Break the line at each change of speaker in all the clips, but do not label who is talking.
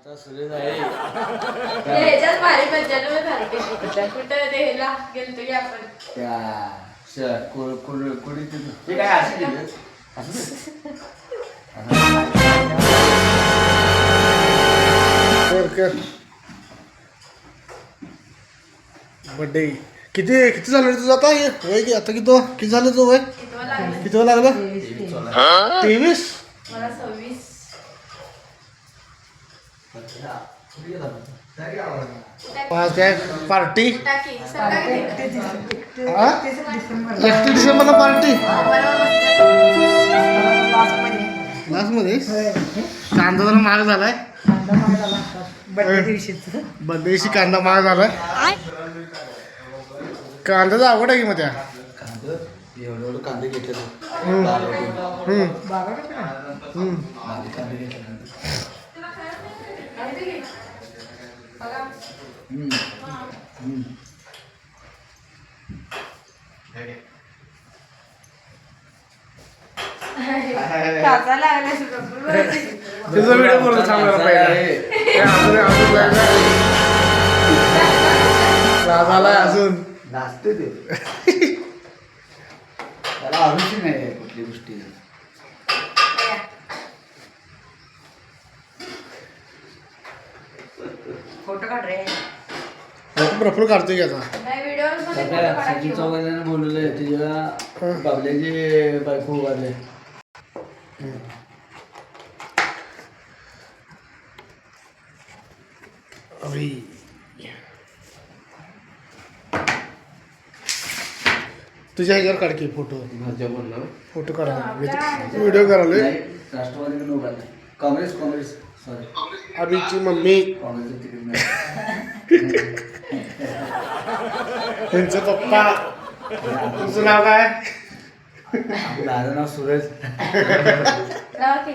आमचा सुरेश आहे.
ते ह्याच्यात भारी पंच्याण्णव झाले कुठं ते ह्याला गेलतो की आपण.
त्या श- कु- कु- कुडी ते ते काय असं केलं असं
कर कर बड्डे. किती किती झालं रे तुझं आता? हे वय की आता किती किती झालं तुझं वय?
लागलं?
किती वेळ लागलं? तेवीस? पार्टी? एकतीस डिसेंबरला पार्टी? लास्टमध्ये कांदा जरा महाग झालाय.
बर्थडे दिवशीच
बड्डे दिवशी कांदा महाग झालाय. कांद्याचं आवड आहे की मग त्या?
कांदे एवढं एवढं कांदे घेतले
हम्म. हम्म,
बाबा का
हम्म.
कांदे घेतले
आणि ते घे. बघा. काचा लागला सुद्धा.
त्याचा व्हिडिओ पहिला. हे अजून
नाचते ते. त्याला आवडीची नाही कुठली गोष्टी.
फोटो काढ रे.
प्रफुल काढतोय की आता?
नाही व्हिडिओ
सगळ्या. चौघांना बोलवलंय तुझ्या बाबल्याची बायको उभारले.
अभी तुझ्या ह्याच्यावर काढ की फोटो. फोटो काढा. व्हिडिओ करायला.
उभारले. काँग्रेस काँग्रेस.
अभिची मम्मी त्यांचा पप्पा तुझं नाव काय
माझं नाव सूरज
लावा की.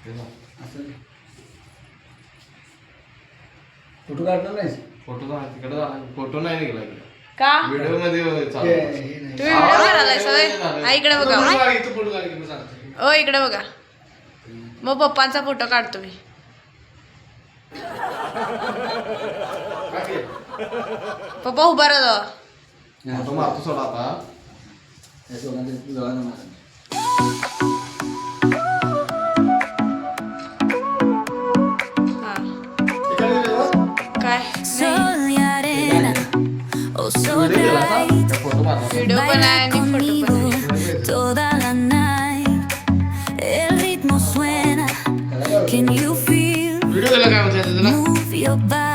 असं. फोटो काढणार नाहीस?
तिकडे फोटो नाही निघाला
का?
व्हिडिओमध्ये चालू.
नाही.
तुम्ही व्हिडिओ करायलाय सवय हा इकडे बघा.
इथं फोटो काढ.
ओ इकडे बघा. मग पप्पांचा फोटो काढतो मी पप्पा उभा राहा
फोटो मारतो सोडा आता. Pues.
Conmigo toda la
night.
El ritmo suena. Can
you feel? Move your body.